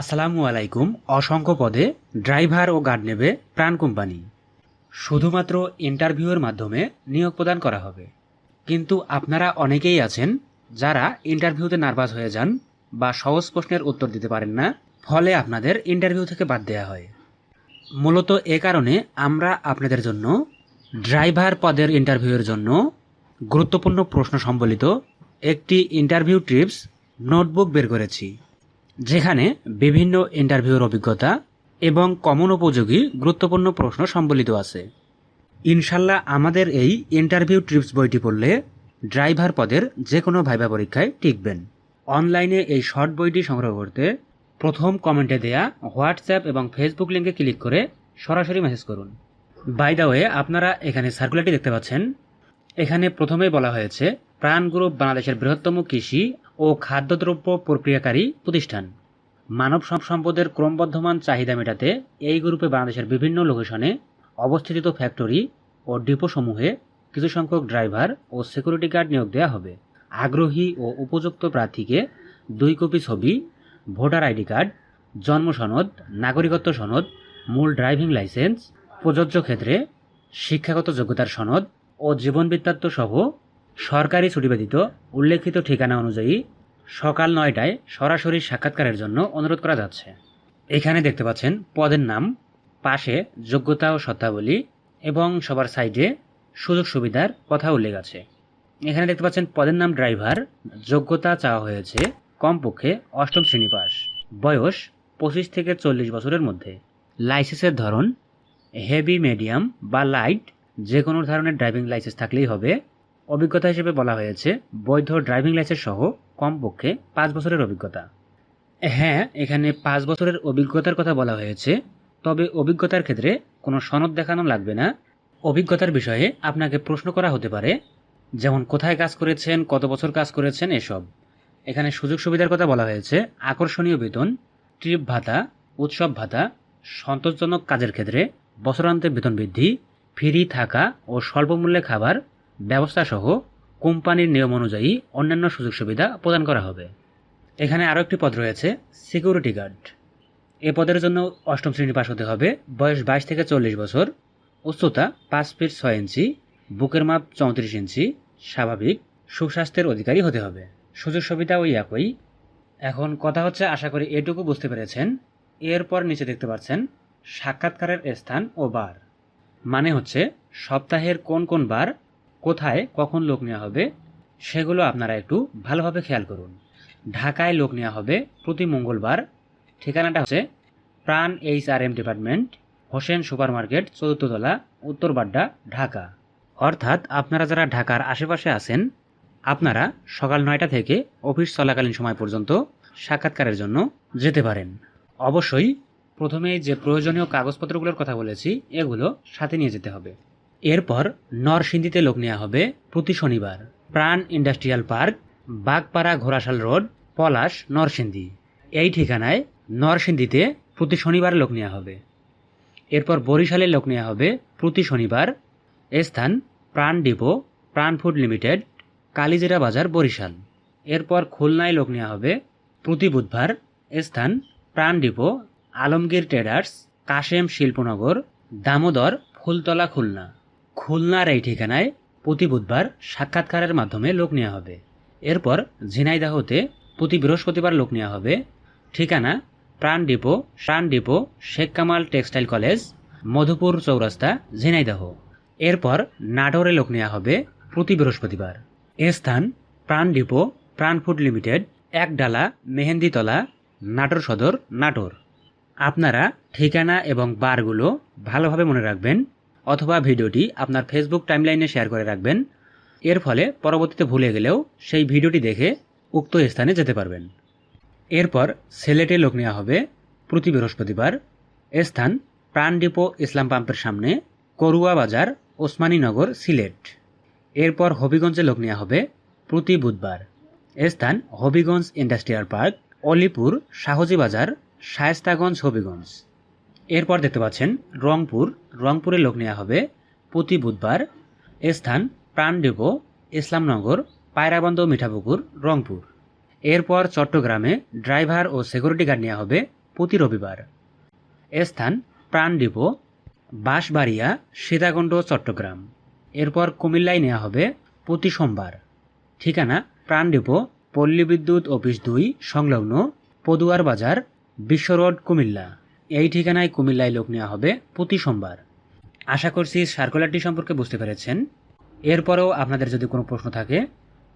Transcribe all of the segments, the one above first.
আসসালামু আলাইকুম, অসংখ্য পদে ড্রাইভার ও গার্ড নেবে প্রাণ কোম্পানি। শুধুমাত্র ইন্টারভিউয়ের মাধ্যমে নিয়োগ প্রদান করা হবে। কিন্তু আপনারা অনেকেই আছেন যারা ইন্টারভিউতে নার্ভাস হয়ে যান বা সহজ প্রশ্নের উত্তর দিতে পারেন না, ফলে আপনাদের ইন্টারভিউ থেকে বাদ দেওয়া হয়। মূলত এ কারণে আমরা আপনাদের জন্য ড্রাইভার পদের ইন্টারভিউয়ের জন্য গুরুত্বপূর্ণ প্রশ্ন সম্বলিত একটি ইন্টারভিউ ট্রিপস নোটবুক বের করেছি। যেখানে বিভিন্ন ইন্টারভিউর অভিজ্ঞতা এবং কমন উপযোগী গুরুত্বপূর্ণ প্রশ্ন সম্বলিত আছে। ইনশাল্লাহ আমাদের এই ইন্টারভিউ ট্রিপস বইটি পড়লে ড্রাইভার পদের যে কোনো ভাইবা পরীক্ষায় টিকবেন। অনলাইনে এই শর্ট বইটি সংগ্রহ করতে প্রথম কমেন্টে দেয়া হোয়াটসঅ্যাপ এবং ফেসবুক লিঙ্কে ক্লিক করে সরাসরি মেসেজ করুন। বাই দ্য ওয়ে আপনারা এখানে সার্কুলারটি দেখতে পাচ্ছেন। এখানে প্রথমেই বলা হয়েছে, প্রাণ গ্রুপ বাংলাদেশের বৃহত্তম কৃষি ও খাদ্যদ্রব্য প্রক্রিয়াকারী প্রতিষ্ঠান। মানব সম- সম্পদের ক্রমবর্ধমান চাহিদা মেটাতে এই গ্রুপে বাংলাদেশের বিভিন্ন লোকেশনে অবস্থিত ফ্যাক্টরি ও ডিপোসমূহে কিছু সংখ্যক ড্রাইভার ও সিকিউরিটি গার্ড নিয়োগ দেওয়া হবে। আগ্রহী ও উপযুক্ত প্রার্থীকে দুই কপি ছবি, ভোটার আইডি কার্ড, জন্ম সনদ, নাগরিকত্ব সনদ, মূল ড্রাইভিং লাইসেন্স, প্রযোজ্য ক্ষেত্রে শিক্ষাগত যোগ্যতার সনদ ও জীবন বৃত্তান্ত সহ সরকারি ছুটি ব্যতীত উল্লেখিত ঠিকানা অনুযায়ী সকাল নয়টায় সরাসরি সাক্ষাৎকারের জন্য অনুরোধ করা যাচ্ছে। এখানে দেখতে পাচ্ছেন পদের নাম, পাশে যোগ্যতা ও শর্তাবলী এবং সবার সাইডে সুযোগ সুবিধার কথা উল্লেখ আছে। এখানে দেখতে পাচ্ছেন পদের নাম ড্রাইভার, যোগ্যতা চাওয়া হয়েছে কমপক্ষে অষ্টম শ্রেণি পাস। বয়স পঁচিশ থেকে চল্লিশ বছরের মধ্যে। লাইসেন্সের ধরন, হেভি, মিডিয়াম বা লাইট যে কোনো ধরনের ড্রাইভিং লাইসেন্স থাকলেই হবে। অভিজ্ঞতা হিসেবে বলা হয়েছে, বৈধ ড্রাইভিং লাইসেন্স সহ কমপক্ষে পাঁচ বছরের অভিজ্ঞতা। হ্যাঁ এখানে পাঁচ বছরের অভিজ্ঞতার কথা বলা হয়েছে, তবে অভিজ্ঞতার ক্ষেত্রে কোনো সনদ দেখানো লাগবে না। অভিজ্ঞতার বিষয়ে আপনাকে প্রশ্ন করা হতে পারে, যেমন কোথায় কাজ করেছেন, কত বছর কাজ করেছেন, এসব। এখানে সুযোগ সুবিধার কথা বলা হয়েছে, আকর্ষণীয় বেতন, ট্রিপ ভাতা, উৎসব ভাতা, সন্তোষজনক কাজের ক্ষেত্রে বছরান্তে বেতন বৃদ্ধি, ফ্রি থাকা ও স্বল্পমূল্যে খাবার ব্যবস্থা সহ কোম্পানির নিয়ম অনুযায়ী অন্যান্য সুযোগ সুবিধা প্রদান করা হবে। এখানে আরও একটি পদ রয়েছে সিকিউরিটি গার্ড এ পদের জন্য অষ্টম শ্রেণি পাশ হতে হবে, বয়স বাইশ থেকে চল্লিশ বছর, উচ্চতা পাঁচ ফিট ছয় ইঞ্চি, বুকের মাপ চৌত্রিশ ইঞ্চি, স্বাভাবিক, সুস্বাস্থ্যের অধিকারী হতে হবে। সুযোগ সুবিধা ওই একই। এখন কথা হচ্ছে, আশা করি এটুকু বুঝতে পেরেছেন। এরপর নিচে দেখতে পাচ্ছেন, সাক্ষাৎকারের স্থান ও বার। মানে হচ্ছে, সপ্তাহের কোন কোন বার কোথায় কখন লোক নেওয়া হবে, সেগুলো আপনারা একটু ভালোভাবে খেয়াল করুন। ঢাকায় লোক নেওয়া হবে প্রতি মঙ্গলবার। ঠিকানাটা হচ্ছে Pran H R M department, Hossain super market চতুর্থতলা উত্তর বাড্ডা, ঢাকা। অর্থাৎ আপনারা যারা ঢাকার আশেপাশে আছেন, আপনারা সকাল নয়টা থেকে অফিস চলাকালীন সময় পর্যন্ত সাক্ষাৎকারের জন্য যেতে পারেন। অবশ্যই প্রথমেই যে প্রয়োজনীয় কাগজপত্রগুলোর কথা বলেছি, এগুলো সাথে নিয়ে যেতে হবে। এরপর নরসিংদীতে লোক নেওয়া হবে প্রতি শনিবার। Pran industrial park, Bagpara Ghorashal road, Palash, Narsingdi. এই ঠিকানায় নরসিংদীতে প্রতি শনিবার লোক নেওয়া হবে। এরপর বরিশালে লোক নেওয়া হবে প্রতি শনিবার। স্থান Pran depot, Pran food limited, কালিজিরা বাজার, বরিশাল। এরপর খুলনায় লোক নেওয়া হবে প্রতি বুধবার। স্থান প্রাণ ডিপো, আলমগীর ট্রেডার্স, কাশেম শিল্পনগর, দামোদর, ফুলতলা, খুলনা। খুলনার এই ঠিকানায় প্রতি বুধবার সাক্ষাৎকারের মাধ্যমে লোক নেওয়া হবে। এরপর ঝিনাইদাহতে প্রতি বৃহস্পতিবার লোক নেওয়া হবে। ঠিকানা Pran depot Pran depot, Sheikh Kamal textile college, Madhupur Chowrasta, Jhenaidah. এরপর নাটোরে লোক নেওয়া হবে প্রতি বৃহস্পতিবার। এ স্থান Pran depot, Pran food limited Ekdala Mehenditala Natore Sadar, Natore. আপনারা ঠিকানা এবং বারগুলো ভালোভাবে মনে রাখবেন। অথবা ভিডিওটি আপনার ফেসবুক টাইমলাইনে শেয়ার করে রাখবেন। এর ফলে পরবর্তীতে ভুলে গেলেও সেই ভিডিওটি দেখে উক্ত স্থানে যেতে পারবেন। এরপর সিলেটে লোক নেওয়া হবে। প্রতি বৃহস্পতিবার স্থান প্রাণ ডিপো ইসলাম পাম্পের সামনে করুয়া বাজার ওসমানীনগর সিলেট। এরপর হবিগঞ্জে লোক নেওয়া হবে প্রতি বুধবার। স্থান হবিগঞ্জ ইন্ডাস্ট্রিয়াল পার্ক, অলিপুর, শাহজি বাজার, শায়েস্তাগঞ্জ, হবিগঞ্জ। এরপর দেখতে পাচ্ছেন, রংপুর, রংপুরে লোক নেওয়া হবে, প্রতি বুধবার স্থান প্রাণ ডিপো ইসলামনগর, পায়রাবন্দ, মিঠাপুকুর, রংপুর। এরপর চট্টগ্রামে ড্রাইভার ও সিকিউরিটি গার্ড নেওয়া হবে প্রতি রবিবার। স্থান প্রাণ ডিপো বাঁশবাড়িয়া, সীতাকুণ্ড, চট্টগ্রাম। এরপর কুমিল্লায় নেওয়া হবে প্রতি সোমবার। ঠিকানা প্রাণ ডিপো পল্লী বিদ্যুৎ অফিস দুই, সংলগ্ন পদুয়ার বাজার, বিশ্ব রোড, কুমিল্লা। এই ঠিকানায় কুমিল্লায় লোক নেওয়া হবে প্রতি সোমবার। আশা করছি সার্কুলারটি সম্পর্কে বুঝতে পেরেছেন। এরপরেও আপনাদের যদি কোনো প্রশ্ন থাকে,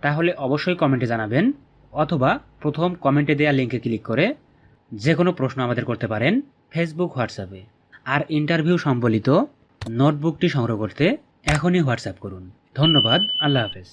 তাহলে অবশ্যই কমেন্টে জানাবেন অথবা প্রথম কমেন্টে দেওয়া লিঙ্কে ক্লিক করে যে কোনো প্রশ্ন আমাদের করতে পারেন ফেসবুক, হোয়াটসঅ্যাপে। আর ইন্টারভিউ সম্বলিত নোটবুকটি সংগ্রহ করতে এখনই হোয়াটসঅ্যাপ করুন। ধন্যবাদ, আল্লাহ হাফেজ।